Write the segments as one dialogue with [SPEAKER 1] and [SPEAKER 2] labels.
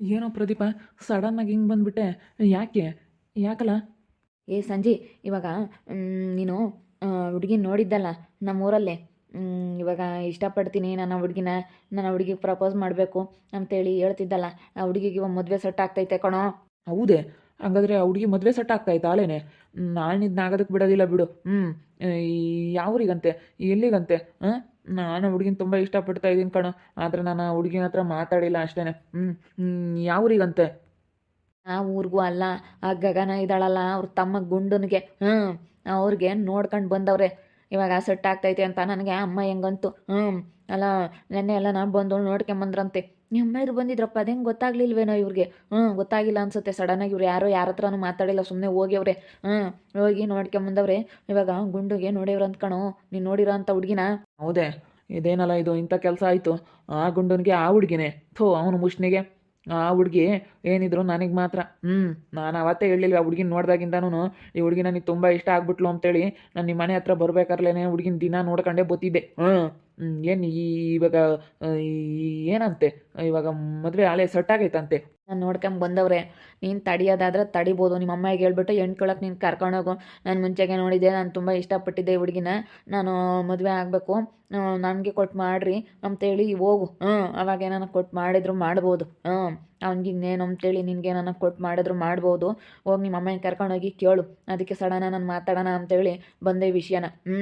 [SPEAKER 1] ಏನೋ ಪ್ರದೀಪ ಸಡನ್ನಾಗಿ ಹಿಂಗೆ ಬಂದ್ಬಿಟ್ಟೆ. ಯಾಕೆ? ಯಾಕಲ್ಲ?
[SPEAKER 2] ಏ ಸಂಜಿ ಇವಾಗ ನೀನು ಹುಡುಗಿ ನೋಡಿದ್ದಲ್ಲ ನಮ್ಮ ಊರಲ್ಲೇ ಇವಾಗ ಇಷ್ಟಪಡ್ತೀನಿ ನನ್ನ ಹುಡುಗಿನ ನನ್ನ ಹುಡುಗಿಗೆ ಪ್ರಪೋಸ್ ಮಾಡಬೇಕು ಅಂತೇಳಿ ಹೇಳ್ತಿದ್ದಲ್ಲ. ಆ ಹುಡುಗಿಗೆ ಇವಾಗ ಮದುವೆ ಸೆಟ್ ಆಗ್ತೈತೆ ಕಣೋ.
[SPEAKER 1] ಹೌದೇ? ಹಾಗಾದ್ರೆ ಆ ಹುಡುಗಿ ಮದುವೆ ಸೆಟ್ ಆಗ್ತಾಯ್ತಾ ಆಲೇನೆ ಇದನ್ನ ಆಗೋದಕ್ಕೆ ಬಿಡೋದಿಲ್ಲ ಬಿಡು. ಹ್ಞೂ ಯಾವ ಊರಿಗಂತೆ? ಎಲ್ಲಿಗಂತೆ? ಹಾಂ? ನಾನು ಹುಡುಗಿನ ತುಂಬ ಇಷ್ಟಪಡ್ತಾ ಇದ್ದೀನಿ ಕಣ, ಆದರೆ ನಾನು ಹುಡುಗಿನ ಹತ್ರ ಮಾತಾಡಿಲ್ಲ ಅಷ್ಟೇ ಹ್ಞೂ ಯಾವ ಊರಿಗಂತೆ?
[SPEAKER 2] ಆ ಊರಿಗೂ ಅಲ್ಲ, ಆ ಗಗನ ಇದ್ದಾಳಲ್ಲ, ಅವ್ರ ತಮ್ಮ ಗುಂಡನಿಗೆ. ಹ್ಞೂ ಅವ್ರಿಗೆ ನೋಡ್ಕೊಂಡು ಬಂದವ್ರೆ. ಇವಾಗ ಸೆಟ್ ಆಗ್ತೈತೆ ಅಂತ ನನಗೆ ಅಮ್ಮ ಹೆಂಗಂತು. ಹ್ಞೂ ಅಲ್ಲ, ನೆನ್ನೆ ಎಲ್ಲ ನಾನು ಬಂದು ನೋಡ್ಕೊಂಬಂದ್ರಂತೆ. ನಿಮ್ಮ ಅಮ್ಮ ಇವ್ರು ಬಂದಿದ್ರಪ್ಪ, ಅದೇನು ಗೊತ್ತಾಗ್ಲಿಲ್ವೇನೋ ಇವ್ರಿಗೆ? ಹ್ಞೂ ಗೊತ್ತಾಗಿಲ್ಲ ಅನ್ಸುತ್ತೆ. ಸಡನ್ನಾಗಿ ಇವ್ರು ಯಾರೋ ಯಾರ ಹತ್ರನೂ ಮಾತಾಡಿಲ್ಲ ಸುಮ್ಮನೆ ಹೋಗ್ಯವ್ರೆ. ಹ್ಞೂ ಹೋಗಿ ನೋಡ್ಕೊಂಬಂದವ್ರೆ ಇವಾಗ ಗುಂಡುಗೆ ನೋಡ್ಯವ್ರು ಅಂತ ಕಣೋ, ನೀನು ನೋಡಿರೋ ಅಂಥ ಹುಡುಗಿನ?
[SPEAKER 1] ಹೌದೇ, ಇದೇನಲ್ಲ ಇದು, ಇಂಥ ಕೆಲಸ ಆಯಿತು. ಆ ಗುಂಡನಿಗೆ, ಆ ಹುಡುಗಿನೇ. ಥೋ, ಅವನು ಮುಷ್ಣಿಗೆ ಆ ಹುಡುಗಿ ಏನಿದ್ರು ನನಗೆ ಮಾತ್ರ. ಹ್ಞೂ ನಾನು ಅವತ್ತೇ ಹೇಳಲಿಲ್ಲ ಆ ಹುಡುಗಿನ ನೋಡ್ದಾಗಿಂದನೂ ಈ ಹುಡುಗಿ ನನಗೆ ತುಂಬ ಇಷ್ಟ ಆಗ್ಬಿಟ್ಲು ಅಂತೇಳಿ. ನಾನು ನಿಮ್ಮ ಮನೆ ಹತ್ರ ಬರ್ಬೇಕಾರ್ಲೇನೆ ಹುಡುಗಿನ ದಿನ ನೋಡ್ಕೊಂಡೇ ಬತ್ತಿದ್ದೆ. ಹ್ಞೂ ಏನು ಇವಾಗ ಆ, ಏನಂತೆ ಇವಾಗ ಮದುವೆ ಹಳೆ ಸೆಟ್ ಆಗೈತಂತೆ.
[SPEAKER 2] ನಾನು ನೋಡ್ಕೊಂಡು ಬಂದವ್ರೆ ನೀನು ತಡಿಯೋದಾದ್ರೆ ತಡಿಬೋದು. ನಿಮ್ಮ ಅಮ್ಮಗೆ ಹೇಳ್ಬಿಟ್ಟು ಎಂಟ್ಕೊಳಕ್ಕೆ ಕೇಳಕ್ಕೆ ನೀನು ಕರ್ಕೊಂಡೋಗು ನಾನು ಮುಂಚೆಗೆ ನೋಡಿದ್ದೆ ನಾನು ತುಂಬ ಇಷ್ಟಪಟ್ಟಿದ್ದೆ ಈ ಹುಡುಗಿನ. ನಾನು ಮದುವೆ ಆಗಬೇಕು. ನನಗೆ ಕೊಟ್ಟು ಮಾಡ್ರಿ ಅಂತೇಳಿ ಹೋಗು. ಹ್ಞೂ ಅವಾಗ ಏನಾನ ಕೊಟ್ಟು ಮಾಡಿದ್ರು ಮಾಡ್ಬೋದು. ಹ್ಞೂ ಅವ್ನಿಗೆ ಇನ್ನೇನು ಅಂತೇಳಿ ನಿನಗೆ ಏನಾನ ಕೊಟ್ಟು ಮಾಡಿದ್ರು ಮಾಡ್ಬೋದು. ಹೋಗಿ ನಿಮ್ಮ ಅಮ್ಮಗೆ ಕರ್ಕೊಂಡೋಗಿ ಕೇಳು. ಅದಕ್ಕೆ ಸಡನ ನಾನು ಮಾತಾಡೋಣ ಅಂತೇಳಿ ಬಂದೆ ವಿಷಯನ. ಹ್ಞೂ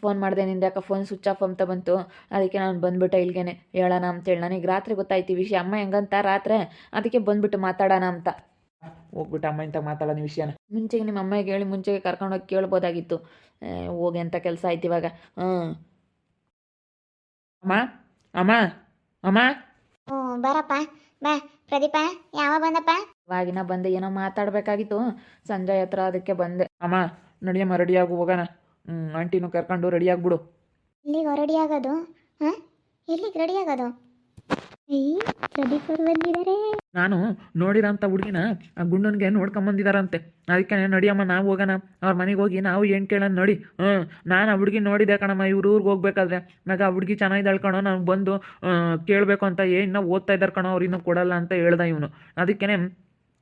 [SPEAKER 2] ಫೋನ್ ಮಾಡಿದೆ ನಿಂದು ಯಾಕೆ ಫೋನ್ ಸ್ವಿಚ್ ಆಫ್ ಅಂತ ಬಂತು. ಅದಕ್ಕೆ ನಾನು ಬಂದ್ಬಿಟ್ಟೆ ಇಲ್ಗೇನೆ ಹೇಳೋಣ ಅಂತೇಳಿ ನನಗೆ ರಾತ್ರಿ ಗೊತ್ತಾಯ್ತು ಈ ವಿಷಯ. ಅಮ್ಮ ಹೆಂಗಂತ? ರಾತ್ರಿ. ಅದಕ್ಕೆ ಬಂದ್ಬಿಟ್ಟು ಮಾತಾಡೋಣ ಅಂತ.
[SPEAKER 1] ಹೋಗ್ಬಿಟ್ಟು ಅಮ್ಮ ಇಂತ ಮಾತಾಡೋಣ ಈ ವಿಷಯನ.
[SPEAKER 2] ಮುಂಚೆಗೆ ನಿಮ್ಮ ಅಮ್ಮಗೆ ಹೇಳಿ ಮುಂಚೆಗೆ ಕರ್ಕೊಂಡೋಗಿ ಕೇಳ್ಬೋದಾಗಿತ್ತು. ಹೋಗಿ ಅಂತ ಕೆಲಸ ಆಯ್ತು ಇವಾಗ. ಹ್ಞೂ
[SPEAKER 1] ಅಮ್ಮ ಅಮ್ಮ ಅಮ್ಮ.
[SPEAKER 3] ಹ್ಞೂ ಬರಪ್ಪ. ಬಾ ಪ್ರದೀಪ ಯಾವ ಬಂದಪ್ಪ?
[SPEAKER 2] ಇವಾಗಿನ ಬಂದೆ ಏನೋ ಮಾತಾಡಬೇಕಾಗಿತ್ತು. ಸಂಜಯ್ ಹತ್ರ ಅದಕ್ಕೆ ಬಂದೆ.
[SPEAKER 1] ಅಮ್ಮ ನಡಿಯಮ್ಮ ರೆಡಿಯಾಗಿ ಹೋಗೋಣ. ಹ್ಞೂ ಆಂಟಿನೂ ಕರ್ಕೊಂಡು ರೆಡಿ ಆಗ್ಬಿಡು.
[SPEAKER 3] ಎಲ್ಲಿಗೆ ರೆಡಿ ಆಗೋದು? ಹಾಂ? ಎಲ್ಲಿಗೆ ರೆಡಿ ಆಗೋದು? ಏಯ್ ಪ್ರದೀಪ್ ಅವ್ರು ಬಂದಿದ್ದಾರೆ
[SPEAKER 1] ನಾನು ನೋಡಿರೋಂಥ ಹುಡುಗಿನ ಆ ಗುಂಡನಿಗೆ ನೋಡ್ಕೊಂಬಂದಿದಾರಂತೆ ಅದಕ್ಕೆ ನಡಿಯಮ್ಮ ನಾವು ಹೋಗೋಣ. ಅವ್ರ ಮನೆಗೆ ಹೋಗಿ ನಾವು ಏನು ಕೇಳೋಣ ನೋಡಿ. ಹ್ಞೂ ನಾನು ಆ ಹುಡುಗಿ ನೋಡಿದೆ ಕಣಮ್ಮ ಇವ್ರ ಊರಿಗೆ ಹೋಗ್ಬೇಕಾದ್ರೆ. ನಾಗ ಆ ಹುಡುಗಿ ಚೆನ್ನಾಗಿದ್ದಾಳೆ ಕಣೋ ನಾನು ಬಂದು ಕೇಳಬೇಕು ಅಂತ ಏ ಇನ್ನೂ ಓದ್ತಾ ಇದ್ದಾರೆ ಕಣೋ ಅವ್ರು ಇನ್ನೂ ಕೊಡಲ್ಲ ಅಂತ ಹೇಳ್ದ ಇವನು. ಅದಕ್ಕೇ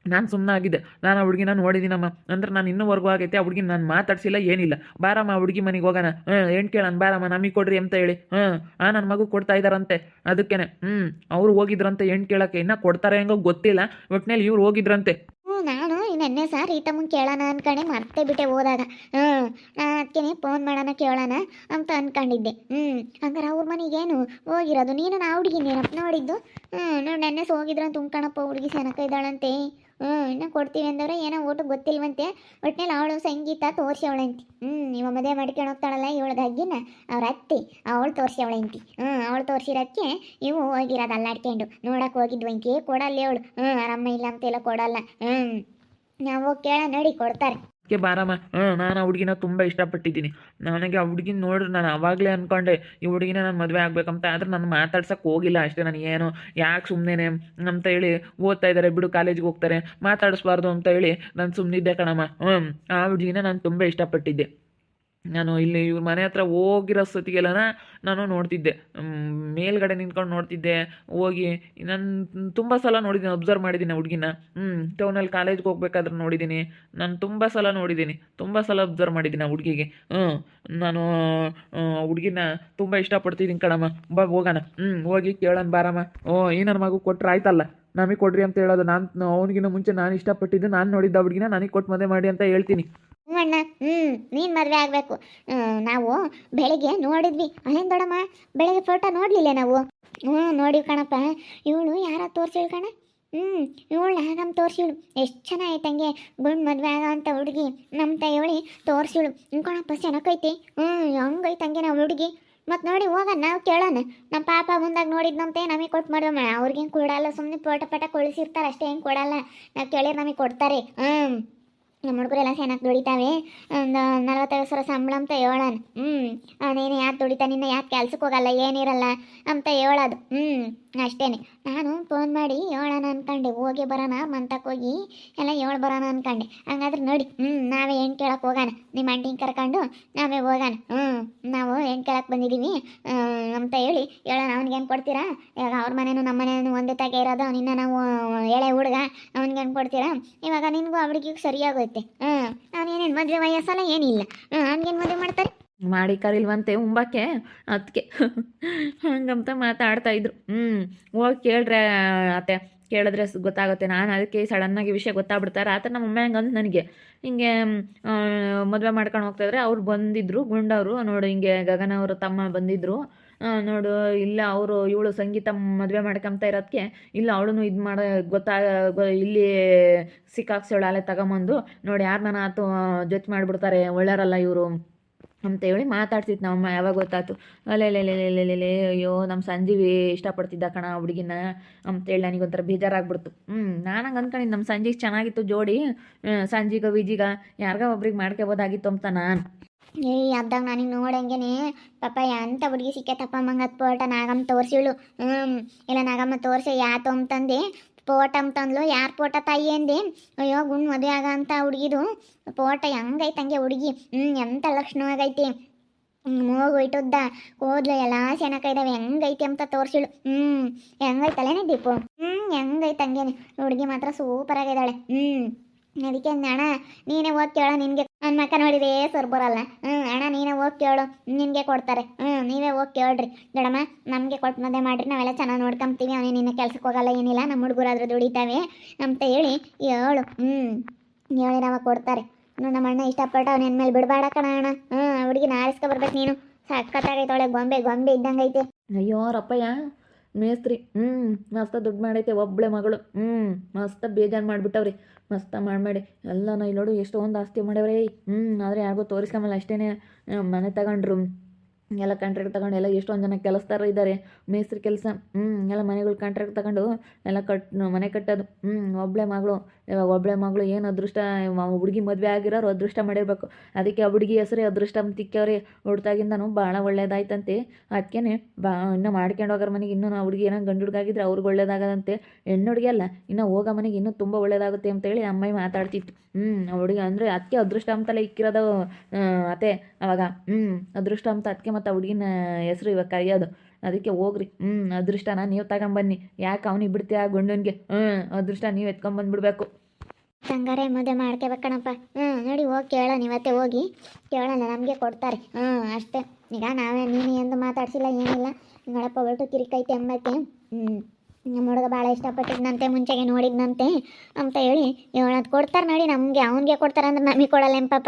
[SPEAKER 1] ನಾನು ಸುಮ್ಮನೆ ನಾನು ಆ ಹುಡುಗಿನ ನೋಡಿದ್ದೀನಮ್ಮ ಅಂದ್ರೆ ನಾನು ಇನ್ನೂವರೆಗೂ ಆಗೈತೆ, ಆ ಹುಡುಗಿನ ನಾನು ಮಾತಾಡ್ಸಿಲ್ಲ, ಏನಿಲ್ಲ. ಬಾರಮ್ಮ ಹುಡುಗಿ ಮನೆಗೆ ಹೋಗೋಣ. ಹ್ಞೂ ಏನು ಕೇಳೋಣ ಬಾರಮ್ಮ, ನಮಗೆ ಕೊಡ್ರಿ ಅಂತ ಹೇಳಿ. ಹ್ಞೂ ಆ ನನ್ನ ಮಗು ಕೊಡ್ತಾ ಇದ್ದಾರಂತೆ ಅದಕ್ಕೇನೆ. ಹ್ಞೂ ಅವ್ರು ಹೋಗಿದ್ರಂತೆ, ಏನು ಕೇಳೋಕ್ಕೆ? ಇನ್ನೂ ಕೊಡ್ತಾರೆ ಹೆಂಗೋ ಗೊತ್ತಿಲ್ಲ. ಒಟ್ಟಿನಲ್ಲಿ ಇವ್ರು ಹೋಗಿದ್ರಂತೆ.
[SPEAKER 3] ನಾನು ನೆನ್ನೆ ಸಹ ತಮ್ಮ ಕೇಳೋಣ ಅನ್ಕೊಂಡೆ ಮತ್ತೆ ಬಿಟ್ಟೆ ಹೋದಾಗ. ಹ್ಞೂ ಅದಕ್ಕೆ ಫೋನ್ ಮಾಡೋಣ ಕೇಳೋಣ ಅಂತ ಅನ್ಕೊಂಡಿದ್ದೆ. ಹ್ಞೂ ಹಂಗಾರೆ ಅವ್ರ ಮನೆಗೇನು? ಹೋಗಿರೋದು. ನೀನು ನಾ ಹುಡುಗಿನೇನಪ್ಪ ನೋಡಿದ್ದು? ಹ್ಞೂ ನೋಡಿ ನೆನ್ನೆ ಹೋಗಿದ್ರಂತ ಹೋಗಿದ್ರು ಉಂಕಣಪ್ಪ ಹುಡುಗಿ ಸೆನಕ ಇದ್ದಾಳಂತೆ. ಹ್ಞೂ ಇನ್ನೂ ಕೊಡ್ತೀವಿ ಅಂದವ್ರೆ, ಏನೋ ಊಟ ಗೊತ್ತಿಲ್ವಂತೆ. ಒಟ್ಟಿನಲ್ಲಿ ಅವಳು ಸಂಗೀತ ತೋರಿಸವಳಂತಿ ಹ್ಞೂ ಇವ ಮದುವೆ ಮಾಡ್ಕೊಂಡು ಹೋಗ್ತಾಳಲ್ಲ ಇವಳ್ದಾಗಿನ ಅವ್ರ ಅತ್ತಿ, ಅವಳು ತೋರಿಸವಳಂತಿ ಹ್ಞೂ ಅವಳು ತೋರಿಸಿರೋಕ್ಕೆ ಇವು ಹೋಗಿರೋದು ಅಲ್ಲಾಡ್ಕೊಂಡು. ನೋಡಕ್ಕೆ ಹೋಗಿದ್ವಂಕಿ ಕೊಡಲ್ಲ ಅವಳು ಹ್ಞೂ ಆರಮ್ಮ ಇಲ್ಲ ಅಂತೆಲ್ಲ ಕೊಡಲ್ಲ. ಹ್ಞೂ ನಾವು ಕೇಳ ನೋಡಿ, ಕೊಡ್ತಾರೆ.
[SPEAKER 1] ಅದಕ್ಕೆ ಬಾರಮ್ಮ ಹ್ಞೂ ನಾನು ಆ ಹುಡುಗಿನ ತುಂಬ ಇಷ್ಟಪಟ್ಟಿದ್ದೀನಿ. ನನಗೆ ಆ ಹುಡುಗಿನ ನೋಡ್ರಿ ನಾನು ಆವಾಗಲೇ ಅಂದ್ಕೊಂಡೆ ಈ ಹುಡುಗಿನ ನಾನು ಮದುವೆ ಆಗಬೇಕಂತ, ಆದರೆ ನಾನು ಮಾತಾಡ್ಸಕ್ಕೆ ಹೋಗಿಲ್ಲ ಅಷ್ಟೇ ನಾನು ಏನು, ಯಾಕೆ ಸುಮ್ಮನೆ ಅಂತ ಹೇಳಿ ಓದ್ತಾ ಇದ್ದಾರೆ ಬಿಡು ಕಾಲೇಜಿಗೆ ಹೋಗ್ತಾರೆ, ಮಾತಾಡಿಸ್ಬಾರ್ದು ಅಂತ ಹೇಳಿ ನಾನು ಸುಮ್ಮನಿದ್ದೆ ಕಣಮ್ಮ. ಹ್ಞೂ ಆ ಹುಡುಗಿನ ನಾನು ತುಂಬ ಇಷ್ಟಪಟ್ಟಿದ್ದೆ. ನಾನು ಇಲ್ಲಿ ಇವ್ರ ಮನೆ ಹತ್ರ ಹೋಗಿರೋ ಸತಿಗೆಲ್ಲನ ನಾನು ನೋಡ್ತಿದ್ದೆ. ಮೇಲ್ಗಡೆ ನಿಂತ್ಕೊಂಡು ನೋಡ್ತಿದ್ದೆ. ಹೋಗಿ ನಾನು ತುಂಬ ಸಲ ನೋಡಿದ್ದೀನಿ ಅಬ್ಸರ್ವ್ ಮಾಡಿದ್ದೀನಿ ಹುಡುಗಿನ. ಹ್ಞೂ ಟೌನಲ್ಲಿ ಕಾಲೇಜ್ಗೆ ಹೋಗ್ಬೇಕಾದ್ರೆ ನೋಡಿದ್ದೀನಿ ನಾನು ತುಂಬ ಸಲ ನೋಡಿದ್ದೀನಿ ತುಂಬ ಸಲ ಅಬ್ಸರ್ವ್ ಮಾಡಿದ್ದೀನಿ ಹುಡುಗಿಗೆ. ಹ್ಞೂ ನಾನು ಹುಡುಗಿನ ತುಂಬ ಇಷ್ಟಪಡ್ತಿದ್ದೀನಿ ಕಣಮ್ಮ. ಬಾ, ಹೋಗೋಣ. ಹ್ಞೂ ಹೋಗಿ ಕೇಳೋಣ ಬಾರಮ್ಮ. ಓ ನನ್ನ ಮಗು ಕೊಟ್ರೆ ಆಯ್ತಲ್ಲ. ನಮಗೆ ಕೊಡ್ರಿ ಅಂತ ಹೇಳೋದು. ನಾನು ಅವನಿಗಿನ ಮುಂಚೆ ನಾನು ಇಷ್ಟಪಟ್ಟಿದ್ದು ನಾನು ನೋಡಿದ್ದ ಹುಡುಗಿನ ನನಗೆ ಕೊಟ್ಟು ಮದುವೆ ಮಾಡಿ ಅಂತ ಹೇಳ್ತೀನಿ.
[SPEAKER 3] ಹ್ಞೂ ನೀನು ಮದುವೆ ಆಗಬೇಕು. ನಾವು ಬೆಳಿಗ್ಗೆ ನೋಡಿದ್ವಿ. ಅಲ್ಲೇನು ದೊಡಮ್ಮ ಬೆಳಿಗ್ಗೆ ಫೋಟೋ ನೋಡಲಿಲ್ಲ ನಾವು? ಹ್ಞೂ ನೋಡಿವಿ ಕಣಪ್ಪ. ಇವಳು ಯಾರ ತೋರಿಸಿಳು ಕಣ? ಹ್ಞೂ ಇವಳು ನಮ್ಮ ತೋರಿಸಿಳು. ಎಷ್ಟು ಚೆನ್ನಾಗೈತಂಗೆ ಗುಂಡು ಮದುವೆ ಆಗೋವಂಥ ಹುಡುಗಿ. ನಮ್ಮ ತಾಯಿಯವಳಿ ತೋರಿಸಿಳು. ಹ್ಞೂ ಕಣಪ್ಪ ಚೆನ್ನಾಗೈತಿ ಹ್ಞೂ ಹಂಗೆ ನಾವು ಹುಡುಗಿ. ಮತ್ತು ನೋಡಿ, ಹೋಗೋಣ, ನಾವು ಕೇಳೋಣ. ನಮ್ಮ ಪಾಪ ಮುಂದಾಗ ನೋಡಿದ್ನಂತೆ, ನಮಗೆ ಕೊಟ್ಟು ಮಾಡುವ ಅವ್ರಿಗೇನು ಕೊಡಲ್ಲ ಸುಮ್ಮನೆ ಪೋಟ ಪಟ ಕೊಳಿಸಿರ್ತಾರೆ, ಅಷ್ಟೇ ಏನು ಕೊಡಲ್ಲ. ನಾವು ಕೇಳಿದ್ರೆ ನಮಗೆ ಕೊಡ್ತಾರೆ. ಹ್ಞೂ ನಮ್ಮ ಹುಡುಗರೆಲ್ಲ ಚೆನ್ನಾಗಿ ದುಡಿತಾವೆ. ನಲವತ್ತೈದು ಸಾವಿರ ಸಂಬಳ ಅಂತ ಹೇಳೋಣ. ಹ್ಞೂ ಅವನೇನು ಯಾಕೆ ದುಡಿತಾನಿನ್ನ ಯಾಕೆ ಕೆಲ್ಸಕ್ಕೆ ಹೋಗಲ್ಲ? ಏನಿರಲ್ಲ ಅಂತ ಹೇಳೋದು. ಹ್ಞೂ ಅಷ್ಟೇನೆ. ನಾನು ಫೋನ್ ಮಾಡಿ ಹೇಳೋಣ ಅನ್ಕಂಡೆ, ಹೋಗಿ ಬರೋಣ ಮಂತಕ್ಕೆ ಹೋಗಿ. ಎಲ್ಲ ಹೇಳಿ ಬರೋಣ ಅನ್ಕೊಂಡೆ. ಹಂಗಾದ್ರೆ ನೋಡಿ ಹ್ಞೂ ನಾವೇ ಹೆಣ್ಣು ಕೇಳಕ್ಕೆ ಹೋಗೋಣ. ನಿಮ್ಮ ಅಂಟಿನ ಕರ್ಕೊಂಡು ನಾವೇ ಹೋಗೋಣ. ಹ್ಞೂ ನಾವು ಹೆಣ್ಣು ಕೇಳಕ್ಕೆ ಬಂದಿದ್ದೀವಿ ಅಂತ ಹೇಳಿ ಹೇಳೋಣ ಅವ್ನಿಗೇನು ಕೊಡ್ತೀರಾ? ಇವಾಗ ಅವ್ರ ಮನೇನು ನಮ್ಮ ಮನೇನು ಒಂದೇ ತಾಗೆ ಇರೋದು. ನಿನ್ನ ನಾವು, ಎಳೆ ಹುಡುಗ, ಅವ್ನಿಗೇನು ಕೊಡ್ತೀರಾ? ಇವಾಗ ನಿನಗೂ ಅವಳಿಗೆ ಸರಿಯಾಗೋಯ್ತೆ. ಹ್ಞೂ ಅವನೇನೇನು ಮದುವೆ ವಯಸ್ಸಲ್ಲ ಏನಿಲ್ಲ. ಹ್ಞೂ ಅವ್ನಿಗೇನು ಮದುವೆ ಮಾಡ್ತಾರೆ?
[SPEAKER 1] ಮಾಡಿ ಕರಿಲ್ವಂತೆ ಉಂಬಕ್ಕೆ? ಅದಕ್ಕೆ ಹಂಗಂತ ಮಾತಾಡ್ತಾ ಇದ್ರು. ಹ್ಞೂ ಹೋಗಿ ಕೇಳ್ರೆ ಅತ್ತೆ ಕೇಳಿದ್ರೆ ಗೊತ್ತಾಗುತ್ತೆ. ನಾನು ಅದಕ್ಕೆ ಸಡನ್ನಾಗಿ ವಿಷಯ ಗೊತ್ತಾಗ್ಬಿಡ್ತಾರೆ. ಆ ಥರ ನಮ್ಮ ಅಮ್ಮ ಹಂಗಂತ ನನಗೆ. ಹಿಂಗೆ ಮದುವೆ ಮಾಡ್ಕೊಂಡು ಹೋಗ್ತಾಯಿದ್ರೆ ಅವ್ರು ಬಂದಿದ್ರು, ಗುಂಡವರು. ನೋಡು, ಹಿಂಗೆ ಗಗನ ಅವರು ತಮ್ಮ ಬಂದಿದ್ರು. ನೋಡು, ಇಲ್ಲ ಅವರು ಇವಳು ಸಂಗೀತ ಮದುವೆ ಮಾಡ್ಕೊಂತ ಇರೋದಕ್ಕೆ ಇಲ್ಲ ಅವಳು ಇದು ಮಾಡೋ, ಗೊತ್ತಾ ಇಲ್ಲಿ ಸಿಕ್ಕಾಕ್ಸೋಳು ಅಲ್ಲೇ ತಗೊಂಬಂದು. ನೋಡಿ ಯಾರು ನಾನು ಆತು ಜೊತೆ ಮಾಡಿಬಿಡ್ತಾರೆ. ಒಳ್ಳೆಯರಲ್ಲ ಇವರು. ಅಂತೇಳಿ ಮಾತಾಡ್ತಿತ್ತು ನಮ್ಮ ಯಾವಾಗ ಗೊತ್ತಾಯ್ತು? ಅಲ್ಲೆಲ್ಲೆಲ್ಲೆಲ್ಲೆಲ್ಲೆ ಅಯ್ಯೋ ನಮ್ಮ ಸಂಜೀವಿ ಇಷ್ಟಪಡ್ತಿದ್ದ ಕಣ ಹುಡುಗಿನ ಅಂತೇಳಿ ನನಗೊಂಥರ ಬೇಜಾರಾಗ್ಬಿಡ್ತು. ಹ್ಞೂ ನಾನು ಹಂಗೆ ಅಂದ್ಕೊಂಡಿದ್ದು ನಮ್ಮ ಸಂಜೀವ್ ಚೆನ್ನಾಗಿತ್ತು ಜೋಡಿ ಸಂಜೀಗ ಸಂಜಿಗ, ವಿಜಿಗ, ಯಾರಿಗ ಒಬ್ರಿಗೆ ಮಾಡ್ಕೋಬೋದಾಗಿತ್ತು ಅಂತ ನಾನು.
[SPEAKER 3] ಏ ಅದಾಗ ನನಗೆ ನೋಡಂಗೆನೆ ಪಾಪ ಎಂತ ಹುಡುಗಿ ಸಿಕ್ಕತ್ತಪ್ಪ ಮಂಗ ಪೋಟ ನಾಗಮ್ಮ ತೋರ್ಸಿಳು ಹ್ಞೂ ಇಲ್ಲ ನಾಗಮ್ಮ ತೋರ್ಸಿ, ಯಾತು ಅಂತಂದೆ. ಪೋಟ ಅಂತಂದ್ಲು ಯಾರು ಪೋಟ ತಾಯಿ ಅಂದೆ? ಅಯ್ಯೋ, ಗುಣ್ ಮದುವೆ ಆಗ ಅಂತ ಹುಡುಗಿದು. ಪೋಟ ಹಂಗೆ ಹುಡುಗಿ. ಹ್ಞೂ ಎಂತ ಲಕ್ಷಣವಾಗೈತಿ ಮೂಗು ಇಟ್ಟುದ್ದ ಕೂದ್ಲು ಎಲ್ಲ ಇದಾವೆ. ಹೆಂಗೈತಿ ಅಂತ ತೋರ್ಸಿಳು. ಹ್ಞೂ ಹೆಂಗೈತಲೇನೆ ದೀಪು? ಹ್ಞೂ ಹೆಂಗೈತೆ ಹಂಗೇನೆ. ಹುಡುಗಿ ಮಾತ್ರ ಸೂಪರ್ ಆಗಿದ್ದಾಳೆ ಹ್ಞೂ ಅದಕ್ಕೆ ಅಣ್ಣ, ನೀನೇ ಹೋಗಿ ಕೇಳೋ ನಿನಗೆ ನನ್ನ ಮಕ್ಕ ನೋಡಿದ್ರೆ ಸರ್ ಬರಲ್ಲ. ಹ್ಞೂ ಅಣ್ಣ, ನೀನೇ ಹೋಗಿ ಕೇಳು ನಿನಗೆ ಕೊಡ್ತಾರೆ. ಹ್ಞೂ ನೀವೇ ಹೋಗಿ ಕೇಳ್ರಿ ದೊಡಮ್ಮ ನಮಗೆ ಕೊಟ್ಟು ಮದುವೆ ಮಾಡಿರಿ, ನಾವೆಲ್ಲ ಚೆನ್ನಾಗಿ ನೋಡ್ಕೊಂತೀವಿ ಅವನೇ ನಿನ್ನ ಕೆಲ್ಸಕ್ಕೆ ಹೋಗಲ್ಲ, ಏನಿಲ್ಲ, ನಮ್ಮ ಹುಡುಗರಾದ್ರೂ ದುಡಿತಾವೆ. ಅಂತ ಹೇಳಿ ಹೇಳು ಹ್ಞೂ ಹೇಳಿ ನಾವು ಕೊಡ್ತಾರೆ. ನಮ್ಮ ಅಣ್ಣ ಇಷ್ಟಪಟ್ಟು ಅವ್ನ ಮೇಲೆ ಬಿಡಬೇಡ ಕಣ ಅಣ್ಣ. ಹ್ಞೂ ಹುಡುಗಿನ ಆರಿಸ್ಕೊ ಬರ್ಬೇಕು ನೀನು. ಸಕ್ಕತ್ತಾಗೈತೆ ಗೊಂಬೆ ಗೊಂಬೆ ಇದ್ದಂಗೈತೆ.
[SPEAKER 1] ಅಯ್ಯೋ ರಪ್ಪಯ್ಯ ಮೇಸ್ತ್ರಿ ಹ್ಞೂ ಮಸ್ತ ದುಡ್ಡು ಮಾಡೈತೆ ಒಬ್ಬಳೆ ಮಗಳು ಹ್ಞೂ ಮಸ್ತ ಬೇಜಾರು ಮಾಡಿಬಿಟ್ಟವ್ರಿ, ಮಸ್ತ ಮಾಡಿ ಮಾಡಿ ಎಲ್ಲ ನಾ ನೋಡು ಎಷ್ಟೊಂದು ಆಸ್ತಿ ಮಾಡ್ಯಾವ್ರಿ ಹ್ಞೂ ಆದರೆ ಯಾರಿಗೂ ತೋರಿಸ್ಕೊಂಬಲ್ಲ ಅಷ್ಟೇ ಮನೆ ತಗೊಂಡ್ರು. ಎಲ್ಲ ಕಾಂಟ್ರಾಕ್ಟ್ ತಗೊಂಡು ಎಲ್ಲ ಎಷ್ಟೊಂದು ಜನ ಕೆಲಸದಾರ ಇದ್ದಾರೆ ಮೇಸ್ತ್ರಿ ಕೆಲಸ ಹ್ಞೂ ಎಲ್ಲ ಮನೆಗಳು ಕಾಂಟ್ರಾಕ್ಟ್ ತಗೊಂಡು ಎಲ್ಲ ಕಟ್, ಮನೆ ಕಟ್ಟೋದು ಹ್ಞೂ ಒಬ್ಬಳೆ ಮಗಳು, ಇವಾಗ ಒಬ್ಬಳೆ ಮಗಳು ಏನು ಅದೃಷ್ಟ ಹುಡುಗಿ ಮದುವೆ ಆಗಿರೋರು ಅದೃಷ್ಟ ಮಾಡಿರಬೇಕು. ಅದಕ್ಕೆ ಆ ಹುಡುಗಿ ಹೆಸರೇ ಅದೃಷ್ಟ ತಿಕ್ಕವ್ರಿ. ಹುಡ್ತಾಗಿಂದನೂ ಭಾಳ ಒಳ್ಳೇದಾಯ್ತಂತೆ. ಅದಕ್ಕೆ ಬಾ, ಇನ್ನೂ ಮಾಡ್ಕೊಂಡು ಹೋಗೋರ ಮನೆಗೆ ಇನ್ನೂ ನಾವು ಹುಡುಗಿ ಏನೋ ಗಂಡು ಹುಡುಗಾಗಿದ್ರೆ ಅವ್ರಿಗೆ ಒಳ್ಳೇದಾಗದಂತೆ. ಹೆಣ್ಣು ಹುಡುಗಿ ಅಲ್ಲ, ಇನ್ನು ಹೋಗೋ ಮನೆಗೆ ಇನ್ನೂ ತುಂಬ ಒಳ್ಳೇದಾಗುತ್ತೆ ಅಂತೇಳಿ ಅಮ್ಮಾಯಿ ಮಾತಾಡ್ತಿತ್ತು. ಹ್ಞೂ ಹುಡುಗಿ ಅಂದರೆ ಅದಕ್ಕೆ ಅದೃಷ್ಟ ಅಂತಲೇ ಇಕ್ಕಿರೋದು ಅತೆ ಅತ್ತೆ ಅವಾಗ. ಹ್ಞೂ ಅದೃಷ್ಟ ಅಂತ ಅದಕ್ಕೆ ಮತ್ತು ಆ ಹುಡುಗಿನ ಹೆಸರು ಇವಾಗ ಕರೆಯೋದು. ಅದಕ್ಕೆ ಹೋಗ್ರಿ. ಹ್ಞೂ ಅದೃಷ್ಟನ ನೀವು ತಗೊಂಬನ್ನಿ. ಯಾಕೆ ಅವನಿಗೆ ಬಿಡ್ತೀಯ ಗುಂಡನಿಗೆ? ಹ್ಞೂ ಅದೃಷ್ಟ ನೀವು ಎತ್ಕೊಂಬಂದ್ಬಿಡ್ಬೇಕು
[SPEAKER 3] ಹಂಗಾರೆ ಮದುವೆ ಮಾಡ್ಕೋಬೇಕಣಪ್ಪ ಹ್ಞೂ ನೋಡಿ ಹೋಗಿ ಕೇಳೋಣ ಇವತ್ತೇ ಹೋಗಿ. ಕೇಳೋಣ ನಮಗೆ ಕೊಡ್ತಾರೆ. ಹ್ಞೂ ಅಷ್ಟೇ. ಈಗ ನಾವೇ ನೀನು ಎಂದು ಮಾತಾಡ್ಸಿಲ್ಲ, ಏನಿಲ್ಲ. ನೋಡಪ್ಪ, ಒಟ್ಟು ಕಿರಿಕೈತೆ ಎಂಬಕ್ಕೆ ಹ್ಞೂ ನಮ್ಮ ಹುಡುಗ ಭಾಳ ಇಷ್ಟಪಟ್ಟಿದ್ನಂತೆ ಮುಂಚೆಗೆ ನೋಡಿದ್ನಂತೆ ಅಂತ ಹೇಳಿ ಇವಳದು ಕೊಡ್ತಾರೆ ನೋಡಿ, ನಮಗೆ ಅವನಿಗೆ ಕೊಡ್ತಾರೆ ಅಂದ್ರೆ ನಮಗೆ ಕೊಡಲ್ಲ ಎಂ ಪಾಪ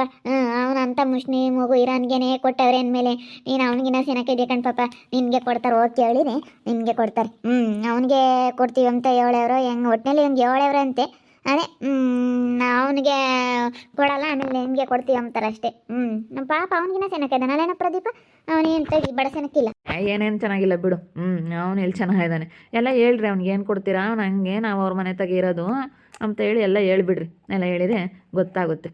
[SPEAKER 3] ಅವನ ಅಂತ ಮುಷ್ಣಿ ಮಗು ಇರಾನ್ಗೆನೇ ಕೊಟ್ಟವ್ರೆ ಅಂದಮೇಲೆ ನೀನು ಅವನಿಗಿನ ಸೆನಕಿದೆ ಕಣ್ ಪಾಪ? ನಿನಗೆ ಕೊಡ್ತಾರೆ ಹೋಗಿ ಕೇಳಿರಿ ನಿನಗೆ ಕೊಡ್ತಾರೆ. ಹ್ಞೂ ಅವನಿಗೆ ಕೊಡ್ತೀವಿ ಅಂತ ಹೇಳವ್ರು ಹೆಂಗೆ ಒಟ್ಟಿನಲ್ಲಿ ಹಿಂಗೆ ಹೇಳವ್ರೆ ಅಂತೆ. ಅದೇ ಅವನಿಗೆ ಕೊಡಲ್ಲ, ಆಮೇಲೆ ನಿಮಗೆ ಕೊಡ್ತೀವಿ ಅಂತಾರೆ ಅಷ್ಟೇ. ಹ್ಞೂ ನಮ್ಮ ಪಾಪ ಅವನಿಗಿನ ಸೆನಕ ಇದ್ದಾನಲ್ಲೇನ ಪ್ರದೀಪ? ಅವನೇನು ತೆಗಿ, ಬಡ ಸೆನಕ್ಕಿಲ್ಲ
[SPEAKER 1] ಏನೇನು ಚೆನ್ನಾಗಿಲ್ಲ ಬಿಡು. ಹ್ಞೂ ಅವನು ಎಲ್ಲಿ ಚೆನ್ನಾಗಿದ್ದಾನೆ ಎಲ್ಲ ಹೇಳ್ರಿ, ಅವ್ನಿಗೆ ಏನು ಕೊಡ್ತೀರಾ? ಅವ್ನು ಹಂಗೆ ನಾವು ಅವ್ರ ಮನೆ ತೆಗಿರೋದು ಅಂತ ಹೇಳಿ ಎಲ್ಲ ಹೇಳ್ಬಿಡ್ರಿ. ಎಲ್ಲ ಹೇಳಿದರೆ ಗೊತ್ತಾಗುತ್ತೆ.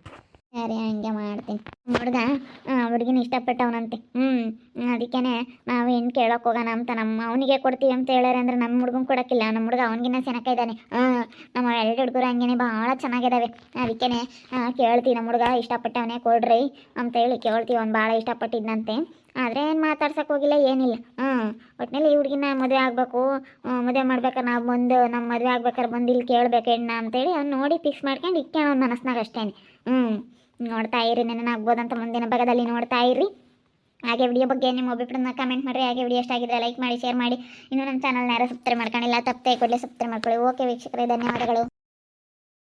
[SPEAKER 3] ಸರಿ, ಹಂಗೆ ಮಾಡ್ತೀನಿ. ಹುಡುಗ ಹುಡುಗಿನ ಇಷ್ಟಪಟ್ಟವನಂತೆ. ಹ್ಞೂ ಅದಕ್ಕೇನೆ ನಾವು ಹೆಣ್ಣು ಕೇಳೋಕೆ ಹೋಗೋಣ ಅಂತ ನಮ್ಮ ಅವನಿಗೆ ಕೊಡ್ತೀವಿ ಅಂತ ಹೇಳ್ಯಾರ ಅಂದ್ರೆ ನಮ್ಮ ಹುಡುಗನ ಕೊಡೋಕ್ಕಿಲ್ಲ. ನಮ್ಮ ಹುಡುಗ ಅವನಿಗಿನ್ನ ಸೆನಕ ಇದ್ದಾನೆ ಹಾಂ ನಮ್ಮ ಎರಡು ಹುಡುಗರು ಹಂಗೇನೆ ಭಾಳ ಚೆನ್ನಾಗಿದ್ದಾವೆ ಅದಕ್ಕೇ ಕೇಳ್ತೀವಿ ನಮ್ಮ ಹುಡುಗ, ಇಷ್ಟಪಟ್ಟವನೇ ಕೊಡ್ರಿ ಅಂತ ಹೇಳಿ ಕೇಳ್ತೀವಿ. ಅವ್ನು ಭಾಳ ಇಷ್ಟಪಟ್ಟಿದ್ದಂತೆ ಆದರೆ ಏನು ಮಾತಾಡ್ಸೋಕೆ ಹೋಗಿಲ್ಲ, ಏನಿಲ್ಲ. ಹ್ಞೂ ಒಟ್ಟಿನಲ್ಲಿ ಈ ಹುಡುಗಿನ ಮದುವೆ ಆಗಬೇಕು ಮದುವೆ ಮಾಡ್ಬೇಕಾರೆ ನಾವು ಬಂದು ನಮ್ಮ ಮದುವೆ ಆಗ್ಬೇಕಾದ್ರೆ ಬಂದು ಇಲ್ಲಿ ಕೇಳ್ಬೇಕು ಹೆಣ್ಣ ಅಂತೇಳಿ ಅವ್ನು ನೋಡಿ ಫಿಕ್ಸ್ ಮಾಡ್ಕೊಂಡು ಇಕ್ಕೇಣ ಅವ್ನ ಮನಸ್ನಾಗ ಅಷ್ಟೇ ಹ್ಞೂ ನೋಡ್ತಾ ಇರಿ ನೆನನಾಗ್ಬೋದಂತ ಮುಂದಿನ ಭಾಗದಲ್ಲಿ ನೋಡ್ತಾ ಇರಿ. ಹಾಗೆ ವಿಡಿಯೋ ಬಗ್ಗೆ ನಿಮ್ಮ ಅಭಿಪ್ರಾಯನ ಕಮೆಂಟ್ ಮಾಡಿರಿ. ಹಾಗೆ ವಿಡಿಯೋ ಇಷ್ಟ ಆಗಿದ್ರೆ ಲೈಕ್ ಮಾಡಿ ಶೇರ್ ಮಾಡಿ. ಇನ್ನೂ ನಮ್ಮ ಚಾನಲ್ನ ಯಾರು ಸಬ್ಸ್ಕ್ರೈಬ್ ಮಾಡ್ಕೊಂಡಿಲ್ಲ, ತಪ್ಪದೆ ಕೂಡಲೇ ಸಬ್ಸ್ಕ್ರೈಬ್ ಮಾಡ್ಕೊಳ್ಳಿ. ಓಕೆ ವೀಕ್ಷಕರೇ, ಧನ್ಯವಾದಗಳು.